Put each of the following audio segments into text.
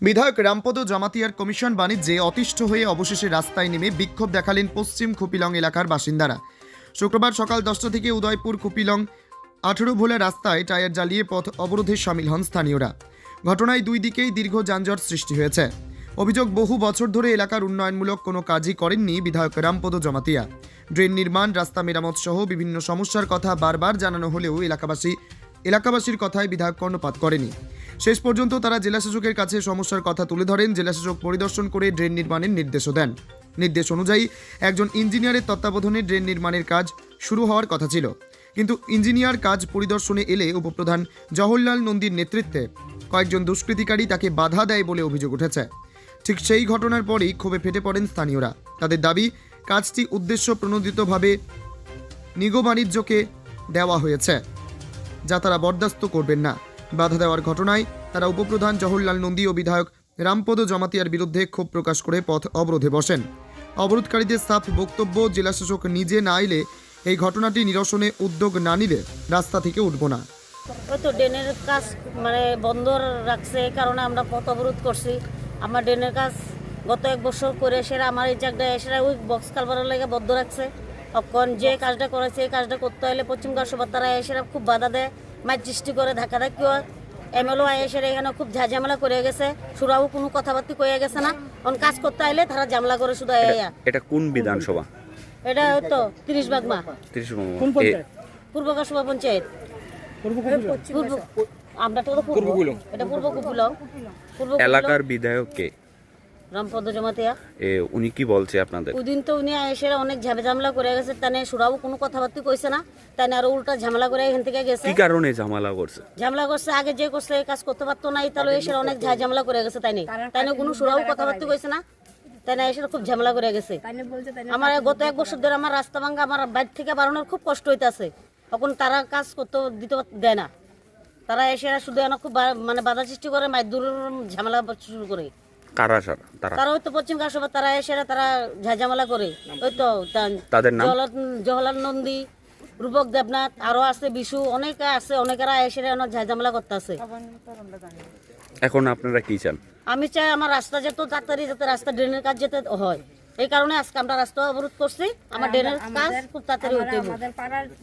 বিধায়ক রামপদ জামাতিয়ার কমিশন বাণিজ্যে অতিষ্ঠ হয়ে অবশেষে রাস্তায় নেমে বিক্ষোভ দেখালেন পশ্চিম খুপিলং এলাকার বাসিন্দারা। শুক্রবার সকাল দশটা থেকে উদয়পুর খুপিলং আঠেরো ভোলা রাস্তায় টায়ার জ্বালিয়ে পথ অবরোধে সামিল হন স্থানীয়রা। ঘটনায় দুই দিকেই দীর্ঘ যানজট সৃষ্টি হয়েছে। অভিযোগ বহু বছর ধরে এলাকার উন্নয়নমূলক কোনো কাজই করেননি বিধায়ক রামপদ জমাতিয়া। ড্রেন নির্মাণ, রাস্তা মেরামত সহ বিভিন্ন সমস্যার কথা বারবার জানানো হলেও এলাকাবাসী এলাকাবাসীর কথায় বিধায়ক কর্ণপাত করেনি। শেষ পর্যন্ত তারা জেলাশাসকের কাছে সমস্যার কথা তুলে ধরেন। জেলাশাসক পরিদর্শন করে ড্রেন নির্মাণের নির্দেশও দেন। নির্দেশ অনুযায়ী, একজন ইঞ্জিনিয়ারের তত্ত্বাবধানে ড্রেন নির্মাণের কাজ শুরু হওয়ার কথা ছিল। কিন্তু ইঞ্জিনিয়ার কাজ পরিদর্শনে এলে উপপ্রধান জওহরলাল নন্দীর নেতৃত্বে কয়েকজন দুষ্কৃতিকারী তাকে বাধা দেয় বলে অভিযোগ উঠেছে। ঠিক সেই ঘটনার পরেই ক্ষোভে ফেটে পড়েন স্থানীয়রা। তাদের দাবি, কাজটি উদ্দেশ্য প্রণোদিতভাবে নিগো বাণিজ্যকে দেওয়া হয়েছে, যা তারা বরদাস্ত করবেন না। বাধা দেওয়ার ঘটনায় তারা উপপ্রধান জওহরলাল নন্দী ও বিধায়ক রামপদ জমাতিয়ার বিরুদ্ধে ক্ষোভ প্রকাশ করে পথ অবরোধে বসেন। অবরোধকারীদের সাফ বক্তব্য জেলাশাসক নিজে না এলে এই ঘটনাটি নিরসনে উদ্যোগ না নিলে রাস্তা থেকে উঠব না। ওই তো ড্রেনের কাজ মানে বন্ধ রাখছে কারণে আমরা পথ অবরোধ করছি। আমার ড্রেনের কাজ গত এক বছর করে এসে আমার এই জায়গায় এসে ওই বক্স কালবারের লেগে বদ্ধ রাখছে। তখন যে কাজটা করেছে, এই কাজটা করতে হলে পশ্চিম কাশবা তারা এসে খুব বাধা দেয়। মাছ সৃষ্টি করে ধাক্কা ধাক্কি হয়। এমএলও এসে এখানে খুব ঝাঝামেলা করে গেছে। সুরাও কোনো কথাবার্তা কয়ে গেছে না। এখন কাজ করতে আইলে তারা জামলা করে শুধু এয়া এটা কোন বিধানসভা? এটা হয়তো তিরিশ বাগমা। ত্রিশ পূর্ব কাশবা পঞ্চায়েত। পূর্ব আমরা তো পূর্ব। এটা পূর্ব পূর্ব কুপুলং। এলাকার বিধায়ক কে? রামপদ জমাতিয়া। এ, উনি কি বলছে আপনাদের? ওদিন তো উনি এসে অনেক ঝামে ঝামেলা করে গেছে তানে সুরাও কোনো কথাবার্তা কইছে না তাই আরও উল্টা ঝামেলা করে এখান থেকে গেছে। কি কারণে ঝামেলা করছে? ঝামেলা করছে আগে যে করছে কাজ করতে পারতো না তাহলে এসে অনেক ঝা ঝামেলা করে গেছে তাই তাই কোনো সুরাও কথাবার্তা কইছে না তাই না এসে খুব ঝামেলা করে গেছে। আমার গত এক বছর ধরে আমার রাস্তা ভাঙ্গা আমার বাইর থেকে বাড়ানোর খুব কষ্ট হইতাছে। তখন তারা কাজ করতে দিতে দেয় না। তারা এসে শুধু এনে খুব বা- মানে বাধা সৃষ্টি করে মাইদুর ঝামেলা শুরু করে। কারা সারা? তারা? তারা ওই তো পশ্চিম কাশবা তারা এসে তারা ঝাঝামেলা করে। ওই তো তাদের নাম? জহলাল নন্দী রূপক দেবনাথ আরও আছে বিশু অনেকে আছে অনেকেরা এসে ঝাঝামেলা করতেছে। এখন আপনারা কি চান? আমি চাই আমার রাস্তা যেত তাড়াতাড়ি যাতে রাস্তা ড্রেনের কাজ যেতে হয়। এই কারণে আজকে আমরা রাস্তা অবরোধ করছি। আমার ড্রেনের কাজ খুব তাড়াতাড়ি হতে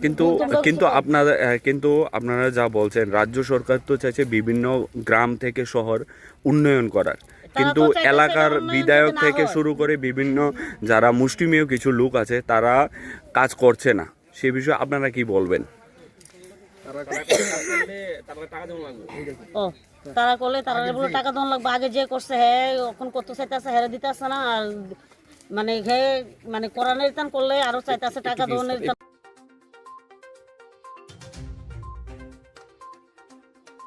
কিন্তু কিন্তু আপনারা কিন্তু আপনারা যা বলছেন রাজ্য সরকার তো চাইছে বিভিন্ন গ্রাম থেকে শহর উন্নয়ন করার। কিন্তু এলাকার বিধায়ক থেকে শুরু করে বিভিন্ন যারা মুষ্টিমেয় কিছু লোক আছে তারা কাজ করছে না। সে বিষয়ে আপনারা কি বলবেন? ও তারা করলে তারা বলে টাকা দেওয়া লাগবে। আগে যে করছে হ্যাঁ এখন করতে চাইতেছে হ্যাঁ দিতে আসছে না। আর মানে মানে কোরআনের টান করলে আরও চাইতেছে টাকা দেওয়ার